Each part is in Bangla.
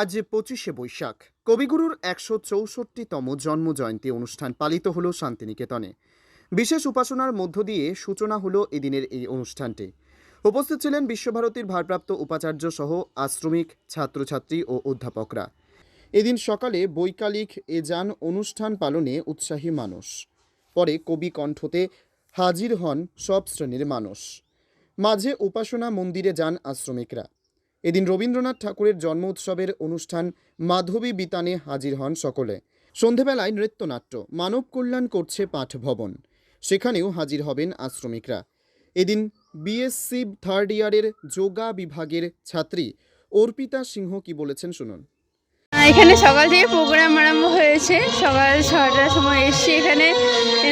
আজ পঁচিশে বৈশাখ। কবিগুরুর একশো চৌষট্টিতম জন্মজয়ন্তী অনুষ্ঠান পালিত হল শান্তিনিকেতনে। বিশেষ উপাসনার মধ্য দিয়ে সূচনা হলো এদিনের এই অনুষ্ঠানটি। উপস্থিত ছিলেন বিশ্বভারতীর ভারপ্রাপ্ত উপাচার্য সহ আশ্রমিক, ছাত্রছাত্রী ও অধ্যাপকরা। এদিন সকালে বৈকালিক এজান অনুষ্ঠান পালনে উৎসাহী মানুষ। পরে কবি কণ্ঠতে হাজির হন সব শ্রেণির মানুষ। মাঝে উপাসনা মন্দিরে যান আশ্রমিকরা। এদিন রবীন্দ্রনাথ ঠাকুরের জন্ম উৎসবের অনুষ্ঠান মাধবী বিতানে হাজির হন সকলে। সন্ধেবেলায় নৃত্যনাট্য, মানব কল্যাণ করছে পাঠ ভবন সেখানেও হাজির হবেন আশ্রমিকরা। এদিন বিএসসি থার্ড ইয়ারের যোগা বিভাগের ছাত্রী অর্পিতা সিংহ কি বলেছেন শুনুন। এখানে সকাল থেকে প্রোগ্রাম আরম্ভ হয়েছে। সকাল ছটার সময় এসছি এখানে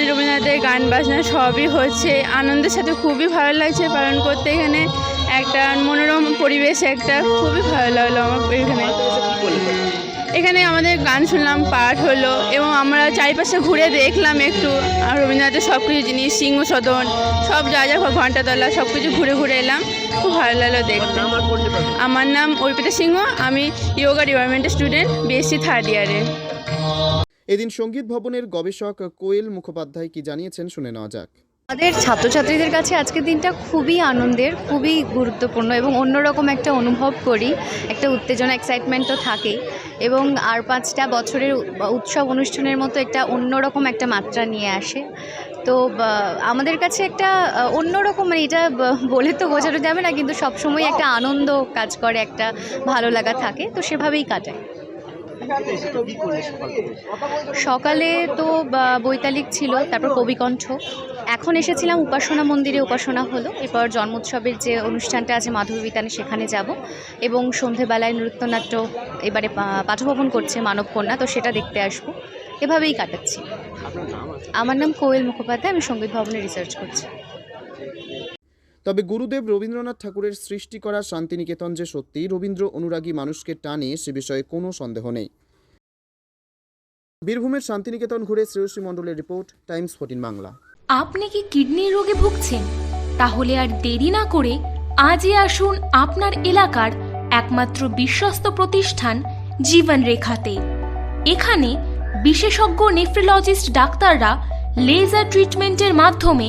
রবীন্দ্রনাথের গান বাজনা সবই হচ্ছে। আনন্দের সাথে খুবই ভালো লাগছে পালন করতে এখানে। একটা মনোরম পরিবেশ একটা খুবই ভালো লাগল আমার এখানে। এখানে আমাদের গান শুনলাম, পাঠ হলো এবং আমরা চারিপাশে ঘুরে দেখলাম একটু। আর রবীন্দ্রনাথের সব কিছু জিনিস, সিংহ সদন, সব যা যা ঘন্টাতলা সব কিছু ঘুরে ঘুরে এলাম। খুব ভালো লাগল দেখতে। আমার নাম অর্পিতা সিংহ, আমি ইয়োগা ডিপার্টমেন্টের স্টুডেন্ট বিএসসি থার্ড ইয়ারে এদিন সংগীত ভবনের গবেষক কোয়েল মুখোপাধ্যায় কি জানিয়েছেন শুনে নেওয়া যাক। আমাদের ছাত্রছাত্রীদের কাছে আজকের দিনটা খুবই আনন্দের, খুবই গুরুত্বপূর্ণ এবং অন্যরকম একটা অনুভব করি। একটা উত্তেজনা এক্সাইটমেন্ট তো থাকেই এবং আর পাঁচটা বছরের উৎসব অনুষ্ঠানের মতো একটা অন্যরকম একটা মাত্রা নিয়ে আসে। তো আমাদের কাছে একটা অন্যরকম মানে এটা বলে তো বোঝানো যাবে না, কিন্তু সবসময় একটা আনন্দ কাজ করে, একটা ভালো লাগা থাকে। তো সেভাবেই কাটায় সকালে তো বৈতালিক ছিল তারপর কবিকণ্ঠ। এখন এসেছিলাম উপাসনা মন্দিরে উপাসনা হলো। এরপর জন্মোৎসবের যে অনুষ্ঠানটা আছে মাধবী বিতানে সেখানে যাব। এবং সন্ধেবেলায় নৃত্যনাট্য এবারে পাঠভবন করছে মানবকন্যা তো সেটা দেখতে আসব। এভাবেই কাটাচ্ছি। আমার নাম কোয়েল মুখোপাধ্যায় আমি সংগীত ভবনে রিসার্চ করছি। তবে গুরুদেব রবীন্দ্রনাথ ঠাকুরের সৃষ্টি করা শান্তিনিকেতন যে সত্যি, রবীন্দ্র অনুরাগী মানুষকে টানে সে বিষয়ে কোনো সন্দেহ নেই। বীরভূমের শান্তিনিকেতন ঘুরে শ্রেয়সী মণ্ডলের রিপোর্ট, টাইমস ফোর্টিন বাংলা। আপনি কি কিডনির রোগে ভুগছেন? তাহলে আর দেরি না করে আজই আসুন আপনার এলাকার একমাত্র বিশ্বস্ত প্রতিষ্ঠান জীবন রেখাতে। এখানে বিশেষজ্ঞ নেফ্রোলজিস্ট ডাক্তাররা লেজার ট্রিটমেন্টের মাধ্যমে